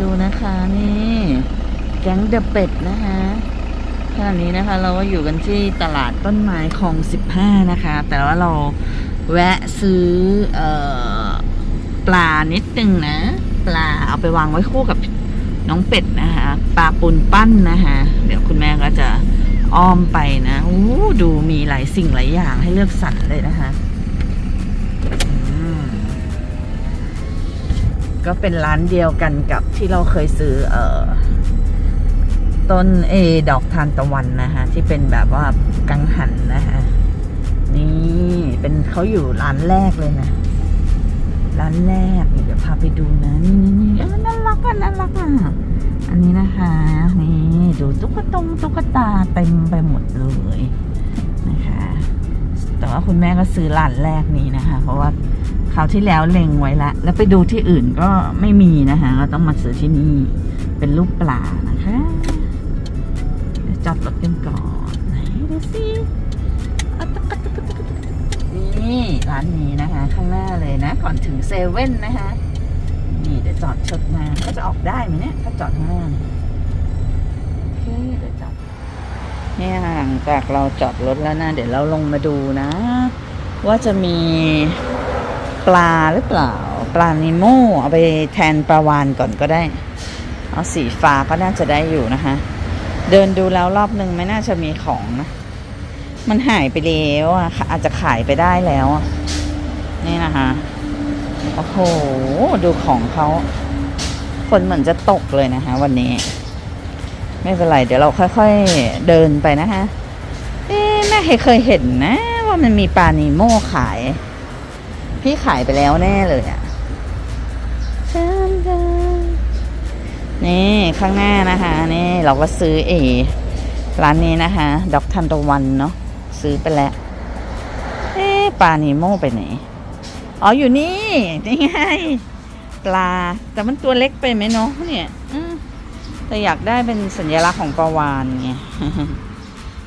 ดูนะคะนี่แก๊งเดอะเป็ดนะคะขณะนี้นะคะเราก็อยู่กันที่ตลาดต้นไม้คลองสิบห้านะคะ แต่ว่าเราแวะซื้อเออปลานิดนึงนะ ปลาเอาไปวางไว้คู่กับน้องเป็ดนะคะปลาปูนปั้นนะคะเดี๋ยวคุณแม่ก็จะอ้อมไปนะอู้ดูมีหลายสิ่งหลายอย่างให้เลือกสรรเลยนะคะ ก็เป็นร้านเดียวกันกับที่เราเคยซื้อเออต้นเอดอกทานตะวันนะคะที่เป็นแบบว่ากังหันนะคะนี่เป็นเขาอยู่ร้านแรกเลยนะ ร้านแรกเดี๋ยวพาไปดูนะ นี่นี่นี่น่ารักอะน่ารักอะอันนี้นะคะนี่ดูตุ๊กตงตุ๊กตาเต็มไปหมดเลยนะคะ แต่ว่าคุณแม่ก็ซื้อร้านแรกนี้นะคะ เพราะว่า คราวที่แล้วเล็งไว้ละ แล้วไปดูที่อื่นก็ไม่มีนะคะก็ต้องมาซื้อที่นี่ เป็นลูกปลานะคะเดี๋ยวจอดรถกันก่อนไหนดูสินี่ร้านนี้นะคะ ข้างหน้าเลยนะ ก่อนถึงเซเว่นนะคะ นี่เดี๋ยวจอดชดมาก็จะออกได้ไหมเนี่ย ถ้าจอดข้างหน้านโอเคเดี๋ยวจอดเนี่ยหลังจากเราจอดรถแล้วนะ เดี๋ยวเราลงมาดูนะ ว่าจะมี ปลาหรือเปล่า ปลานิโมเอาไปแทนปลาวานก่อนก็ได้ เอาสีฟ้าก็น่าจะได้อยู่นะคะ เดินดูแล้วรอบนึงไม่น่าจะมีของนะ มันหายไปแล้วอะอาจจะขายไปได้แล้วนี่นะคะโอ้โหดูของเขาฝนเหมือนจะตกเลยนะคะ วันนี้ ไม่เป็นไร เดี๋ยวเราค่อยๆเดินไปนะคะเอ๊ะแม่เคยเห็นนะ ว่ามันมีปลานีโม่ขาย พี่ขายไปแล้วแน่เลยอะ่ะนี่ข้างหน้านะคะ นี่เราก็ซื้อเอร้านนี้นะคะ ดอกทันตะวันเนาะซื้อไปแล้ว เอ๊ปลานีโมไปไหน อ๋ออยู่นี่นี่ไงปลา แต่มันตัวเล็กไปไหมเนาะเนี่ยแต่อยากได้เป็นสัญลักษณ์ของปลาวานไง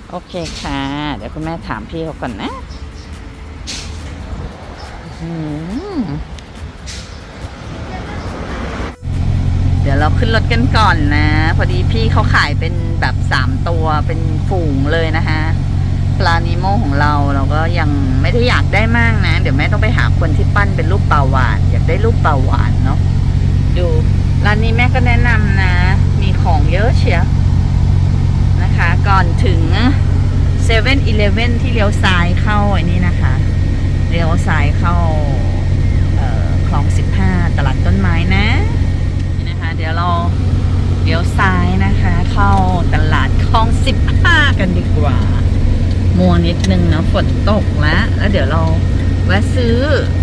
โอเคค่ะ เดี๋ยวคุณแม่ถามพี่เขาก่อนนะ เดี๋ยวเราขึ้นรถกันก่อนนะ พอดีพี่เขาขายเป็นแบบสามตัวเป็นฝูงเลยนะคะ ปลานิโมของเราเราก็ยังไม่ได้อยากได้มากนะ เดี๋ยวแม่ต้องไปหาคนที่ปั้นเป็นรูปปลาวาน อยากได้รูปปลาวานเนาะดูร้านนี้แม่ก็แนะนำนะ มีของเยอะเชียวนะคะ ก่อนถึงเซเว่นอีเลฟเว่นที่เลี้ยวซ้ายเข้าไอ้นี่นะคะ เลี้ยวซ้ายเข้าคลองสิบห้าตลาดต้นไม้นะนี่นะคะ เดี๋ยวเราเลี้ยวซ้ายนะคะ เข้าตลาดคลองสิบห้ากันดีกว่ามัวนิดนึงนะฝนตกแล้ว แล้วเดี๋ยวเราแวะซื้อ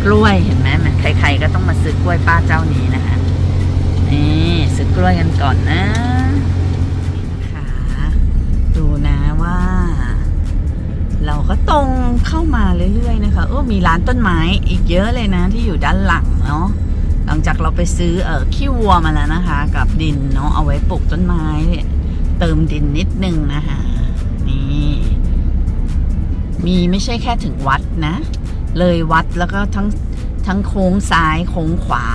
กล้วยเห็นไหมแหมใครๆก็ต้องมาซื้อกล้วยป้าเจ้านี้นะคะนี่ซื้อกล้วยกันก่อนนะนี่นะคะ ดูนะ เราก็ตรงเข้ามาเรื่อยๆนะคะเออมีร้านต้นไม้อีกเยอะเลยนะที่อยู่ด้านหลังเนาะหลังจากเราไปซื้อเออขี้วัวมาแล้วนะคะ กับดินเนาะเอาไว้ปลูกต้นไม้เนี่ยเติมดินนิดนึงนะคะนี่มีไม่ใช่แค่ถึงวัดนะ เลยวัดแล้วก็ทั้งทั้งโค้งซ้ายโค้งขวา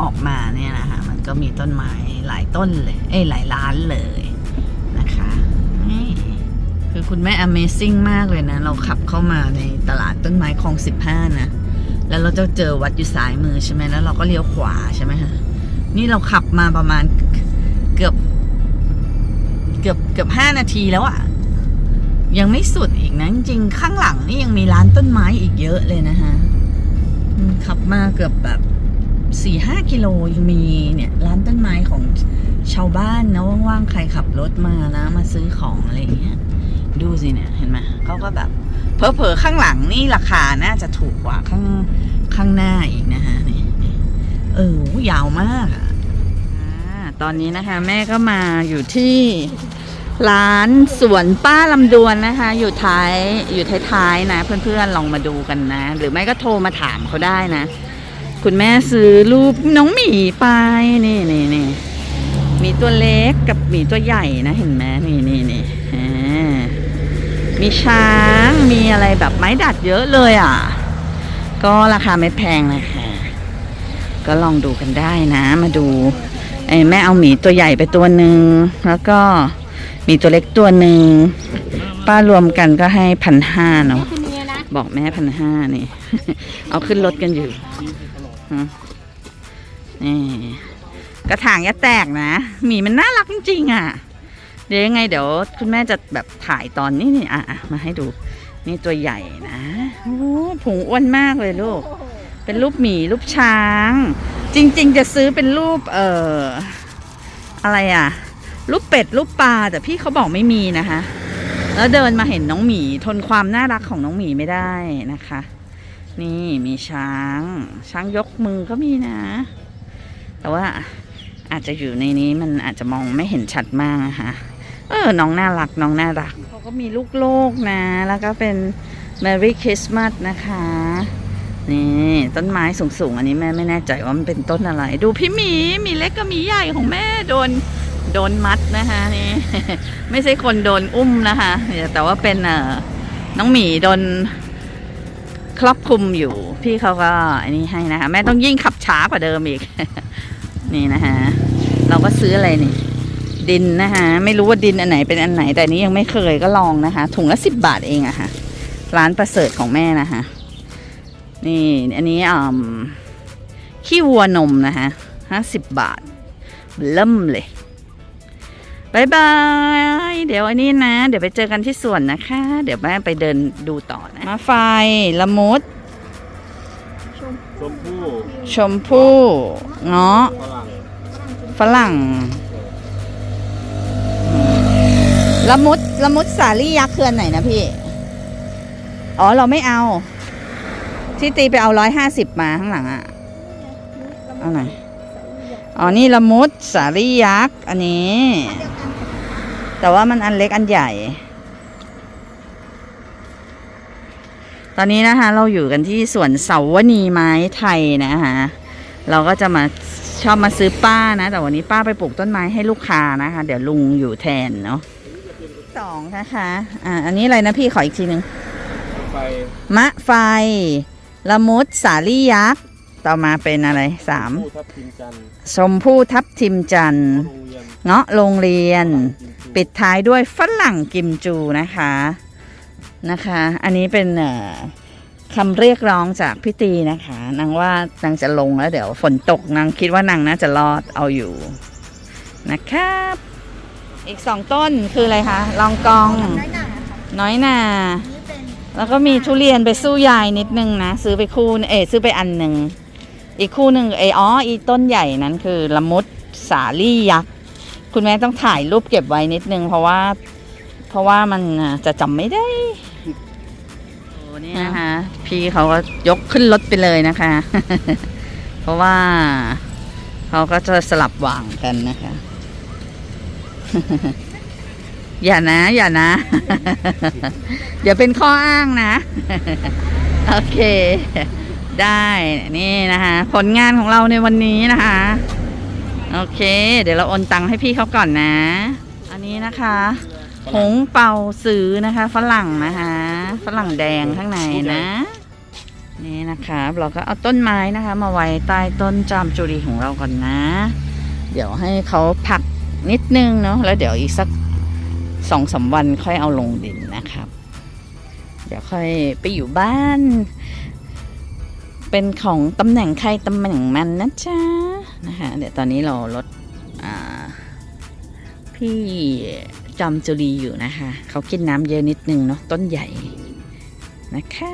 ออกมาเนี่ยนะคะมันก็มีต้นไม้หลายต้นเลยเอ้ยหลายร้านเลย คือคุณแม่ Amazing มากเลยนะ เราขับเข้ามาในตลาดต้นไม้คลองสิบห้านะ แล้วเราจะเจอวัดอยู่ซ้ายมือใช่ไหมแล้วเราก็เลี้ยวขวาใช่ไหมคะนี่เราขับมาประมาณเกือบ เกือบเกือบห้านาทีแล้วอะยังไม่สุดอีกนะ จริงข้างหลังนี่ยังมีร้านต้นไม้อีกเยอะเลยนะฮะขับมาเกือบแบบสี่ห้ากิโลยังมีเนี่ย ร้านต้นไม้ของชาวบ้านนะว่างๆใครขับรถมานะ มาซื้อของ สิเนี่ยเห็นไหมเขาก็แบบเพอเพอๆข้างหลังนี่ราคาน่าจะถูกกว่าข้างข้างหน้าอีกนะฮะนี่เออยาวมากอะอ่าตอนนี้นะคะแม่ก็มาอยู่ที่ร้านสวนป้าลำดวนนะคะ อยู่ท้ายอยู่ท้ายๆนะ เพื่อนๆลองมาดูกันนะ หรือไม่ก็โทรมาถามเขาได้นะ คุณแม่ซื้อรูปน้องหมีไปนี่นี่นี่มีตัวเล็กกับหมีตัวใหญ่นะเห็นไหมนี่นี่นี่ มีช้าง มีอะไรแบบไม้ดัดเยอะเลยอะ ก็ราคาไม่แพงนะคะ ก็ลองดูกันได้นะ มาดูไอ้แม่เอาหมีตัวใหญ่ไปตัวหนึ่ง แล้วก็หมีตัวเล็กตัวหนึ่ง ป้ารวมกันก็ให้พันห้าเนาะ บอกแม่พันห้านี่ เอาขึ้นรถกันอยู่นี่กระถางอย่าแตกนะ หมีมันน่ารักจริงๆอะ เดี๋ยวยังไงเดี๋ยวคุณแม่จะแบบถ่ายตอนนี้นี่อะมาให้ดู นี่ตัวใหญ่นะโอ้ผงอ้วนมากเลยลูก เป็นรูปหมีรูปช้าง จริง ๆ จะซื้อเป็นรูปเอ่ออะไรอะ รูปเป็ดรูปปลาแต่พี่เขาบอกไม่มีนะคะ แล้วเดินมาเห็นน้องหมีทนความน่ารักของน้องหมีไม่ได้นะคะ นี่มีช้าง ช้างยกมือก็มีนะ แต่ว่าอาจจะอยู่ในนี้มันอาจจะมองไม่เห็นชัดมากนะคะ เออ น้องน่ารัก น้องน่ารัก เขาก็มีลูกโลกนะ แล้วก็เป็น Merry Christmas นะคะ นี่ ต้นไม้สูงๆ อันนี้แม่ไม่แน่ใจว่ามันเป็นต้นอะไร ดูพี่หมี มีเล็กกับหมีใหญ่ของแม่โดนโดนมัดนะคะนี่ ไม่ใช่คนโดนอุ้มนะคะแต่ว่าเป็นเอ่อน้องหมีโดนครอบคลุมอยู่ พี่เขาก็อันนี้ให้นะคะ แม่ต้องยิ่งขับช้ากว่าเดิมอีก นี่นะคะเราก็ซื้ออะไรนี่ ดินนะคะ ไม่รู้ว่าดินอันไหนเป็นอันไหน แต่อันนี้ยังไม่เคยก็ลองนะคะ ถุงละสิบบาทเองอะค่ะ ร้านประเสริฐของแม่นะคะ นี่อันนี้อ่าขี้วัวนมนะคะห้าสิบบาทเริ่มเลยบายบาย เดี๋ยวอันนี้นะ เดี๋ยวไปเจอกันที่สวนนะคะ เดี๋ยวแม่ไปเดินดูต่อนะ มาไฟละมุด ชมพู่ ชมพู่ เงาะฝรั่ง ฝรั่ง ละมุดละมุดสาลี่ยักษ์เคืออันไหนนะพี่ อ๋อเราไม่เอา ที่ตีไปเอาร้อยห้าสิบมาข้างหลังอะเอาไหนอยอ๋อนี่ละมุดสาลี่ยักษ์อันนี้ แต่ว่ามันอันเล็กอันใหญ่ ตอนนี้นะคะเราอยู่กันที่สวนเสาวนีไม้ไทยนะคะเราก็จะมาชอบมาซื้อป้านะ แต่วันนี้ป้าไปปลูกต้นไม้ให้ลูกค้านะคะ เดี๋ยวลุงอยู่แทนเนาะ สองนะคะอ่าอันนี้อะไรนะพี่ขออีกทีหนึ่งไปมะไฟ ละมุดสาลี่ยักษ์ต่อมาเป็นอะไรสามผู้ทับทิมจันทร์ชมพู่ทับทิมจันทร์โรงเรียนเงาะโรงเรียน ปิปิดดท้ายด้วยฝรั่งกิมจูนะคะนะคะ อันนี้เป็นเอ่อคำเรียกร้องจากพี่ตีนะคะนางว่านางจะลงแล้วเดี๋ยวฝนตกนางคิดว่านางน่าจะรอดเอาอยู่นะครับ อีกสองต้นคืออะไรคะลองกอง น้อยหนาค่ะน้อยนานี่เป็นแล้วก็มีทุเรียนไปสู้ยายนิดนึงนะ ซื้อไปคู่เอยซื้อไปอันหนึ่งอีกคู่หนึ่งเอออ๋ออีต้นใหญ่นั้นคือละมุดสาลี่ยักษ์คุณแม่ต้องถ่ายรูปเก็บไว้นิดนึง เพราะว่า เพราะว่ามันอะจะจำไม่ได้โอ้นี่นะคะ พี่เขาก็ยกขึ้นรถไปเลยนะคะ เพราะว่าเขาก็จะสลับวางกันนะคะ อย่านะ อย่านะเดี๋ยวเป็นข้ออ้างนะ โอเค ได้นี่นะคะ ผลงานของเราในวันนี้นะคะ โอเค เดี๋ยวเราโอนตังค์ให้พี่เขาก่อนนะ อันนี้นะคะหงเป่าซื้อนะคะ ฝรั่งนะคะ ฝรั่งแดงข้างในนะ นี่นะคะเราก็เอาต้นไม้นะคะ มาไว้ใต้ต้นจามจุรีของเราก่อนนะ เดี๋ยวให้เขาพัก นิดนึงเนาะแล้วเดี๋ยวอีกสักสองสามวันค่อยเอาลงดินนะครับ เดี๋ยวค่อยไปอยู่บ้าน เป็นของตำแหน่งใครตำแหน่งมันนะจ๊ะนะคะเดี๋ยวตอนนี้เราลดพี่จอมจุรีอยู่นะคะ เขากินน้ำเยอะนิดนึงเนาะต้นใหญ่นะคะ